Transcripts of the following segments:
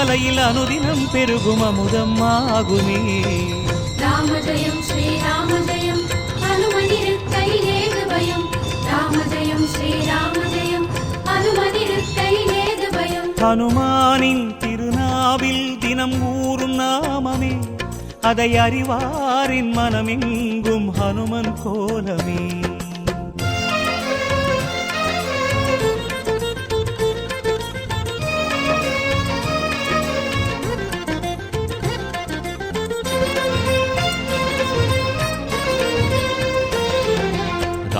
மலையில் அனுதினம் பெருகும் அமுதம் ஆகுமே. ராம ஜெயம் ஸ்ரீராம ஜெயம் ஹனுமனிருக்கையில் ஏது பயம். ராம ஜெயம் ஸ்ரீராம ஜெயம் ஹனுமனிருக்கையில் ஏது பயம். ஹனுமானின் திருநாவில் தினம் ஊறும் நாமமே. அதை அறிவாரின் மனமெங்கும் ஹனுமன் கோலமே.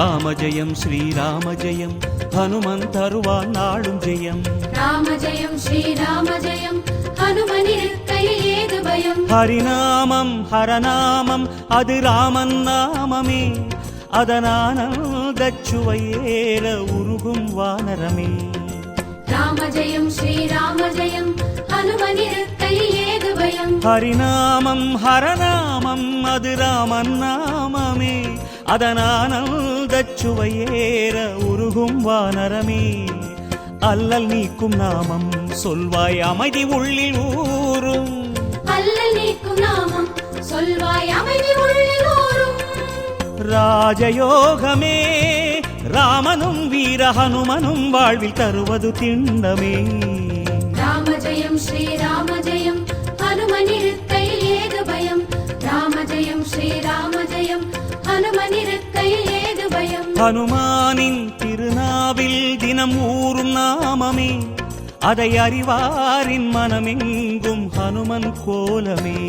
ராம ஜெயம் ஸ்ரீராம ஜெயம் ஹனுமன் தருவான் நாளும் ஜெயம். ராம ஜெயம் ஸ்ரீராம ஜெயம் ஹரிநாமம் ஹரநாமம் அது ராமன் நாமமே. அதனானந்த சுவையேற உருகும் வானரமே. ராம ஜெயம் ஸ்ரீராம ஜெயம் ஹனுமனிருக்கையில் ஏது பயம் ஹரிநாமம் ஹரநாமம் அது ராமன் நாமமே. அதனானந்த சுவையேற உருகும் வானரமே. அல்லல் நீக்கும் நாமம் சொல்வாய் அமைதி உள்ளில் ஊரும் அல்லல் நீக்கும் நாமம் சொல்வாய் அமைதி உள்ளில் ஊரும் ராஜயோகமே ராமனும் வீர ஹனுமனும் வாழ்வில் தருவது திண்ணமே ராம ஜெயம் ஸ்ரீராம ஜெயம். ஜெயம். ஸ்ரீராம ஜெயம். ஹனுமனிருக்கையில் ஏது பயம்? ஹனுமானின் திருநாவில் தினம் ஊறும் நாமமே. அதை அறிவாரின் மனமெங்கும் ஹனுமன் கோலமே.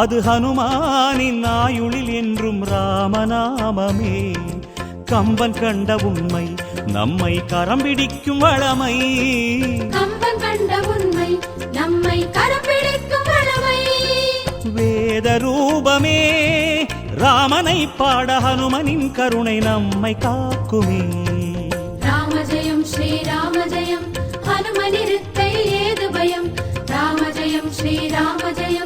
அது ஹனுமானின் ஆயுளில் என்றும் ராமநாமமே. கம்பன் கண்ட உண்மை நம்மை கரம் பிடிக்கும் வளமை. கம்பன் கண்ட உண்மை நம்மை கரம் பிடிக்கும் வளமை. வேத ரூபமே ராமனை பாட ஹனுமனின் கருணை நம்மை காக்குமே. ராமஜெயம் ஸ்ரீராமஜெயம் ஹனுமனிருக்கையில் ஏது பயம்? ராமஜெயம் ஏது பயம்